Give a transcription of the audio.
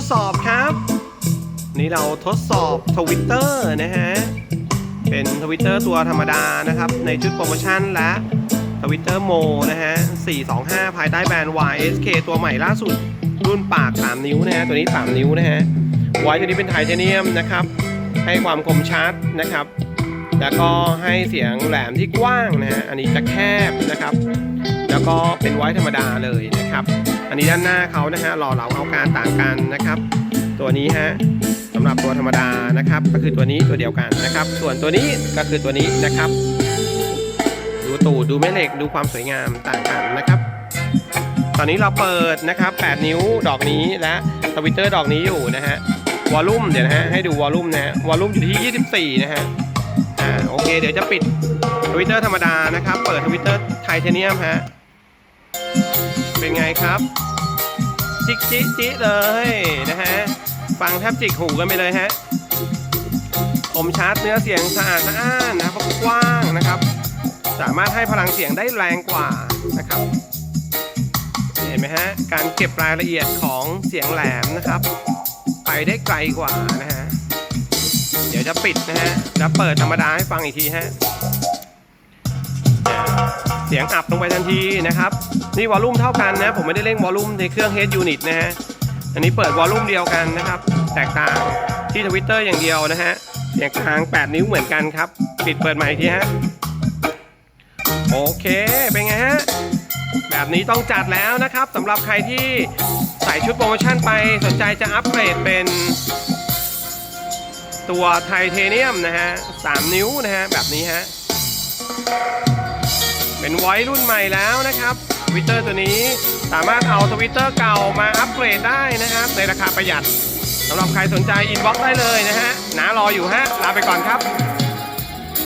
ดสอบครับ นี่เราทดสอบทวิตเตอร์นะฮะ เป็นทวิตเตอร์ตัวธรรมดานะครับ ในชุดโปรโมชั่นและทวิตเตอร์โมนะฮะ 425 ภายใต้แบรนด์ YSK ตัวใหม่ล่าสุด รุ่นปาก 3 นิ้วนะฮะ ตัวนี้ 3 นิ้วนะฮะไว้ตัวนี้เป็นไทเทเนียมนะครับ ให้ความคมชัดนะครับ แล้วก็ให้เสียงแหลมที่กว้างนะฮะ อันนี้จะแคบนะครับ แล้วก็เป็นไว้ธรรมดาเลยนะครับ อันนี้ด้านหน้าเขานะฮะหล่อเหลาเอาการต่างกันนะครับ ตัวนี้ฮะสำหรับตัวธรรมดานะครับ ก็คือตัวนี้ตัวเดียวกันนะครับ ส่วนตัวนี้ก็คือตัวนี้นะครับ ดูตูดดูแม่เหล็กดูความสวยงามต่างกันนะครับตอนนี้เราเปิดนะครับ 8 นิ้วดอกนี้และทวิตเตอร์ดอกนี้อยู่นะฮะ วอลลุ่มเดี๋ยวนะฮะ ให้ดูวอลลุ่มนะฮะ วอลลุ่มอยู่ที่ 24 นะฮะ อ่า โอเค เดี๋ยวจะปิดทวิตเตอร์ธรรมดานะครับ เปิดทวิตเตอร์ไทเทเนียมฮะ เป็นไงครับ จิกจิจิเลยนะฮะ ฟังแทบจิกหูกันไปเลยฮะคมชัดเนื้อเสียงสะอาดสะอ้านนะครับกว้างนะครับ สามารถให้พลังเสียงได้แรงกว่านะครับ เห็นไหมฮะ การเก็บรายละเอียดของเสียงแหลมนะครับ ไปได้ไกลกว่านะฮะ เดี๋ยวจะปิดนะฮะ จะเปิดธรรมดาให้ฟังอีกทีฮะ เสียงอับลงไปทันทีนะครับ นี่วอลลุ่มเท่ากันนะ ผมไม่ได้เร่งวอลลุ่มในเครื่อง Head Unit นะฮะ อันนี้เปิดวอลลุ่มเดียวกันนะครับ แตกต่างที่ทวิตเตอร์อย่างเดียวนะฮะ เสียงกลาง 8 นิ้วเหมือนกันครับ ปิดเปิดใหม่อีกทีฮะ โอเค เป็นไงฮะ แบบนี้ต้องจัดแล้วนะครับสำหรับใครที่ใส่ชุดโปรโมชั่นไปสนใจจะอัปเกรดเป็นตัวไทเทเนียมนะฮะ 3 นิ้วนะฮะ แบบนี้ฮะ เป็นไว้รุ่นใหม่แล้วนะครับทวิตเตอร์ตัวนี้สามารถเอาทวิตเตอร์เก่ามาอัปเกรดได้นะครับในราคาประหยัดสำหรับใครสนใจอินบ็อกซ์ได้เลยนะฮะหนารออยู่ฮะลาไปก่อนครับ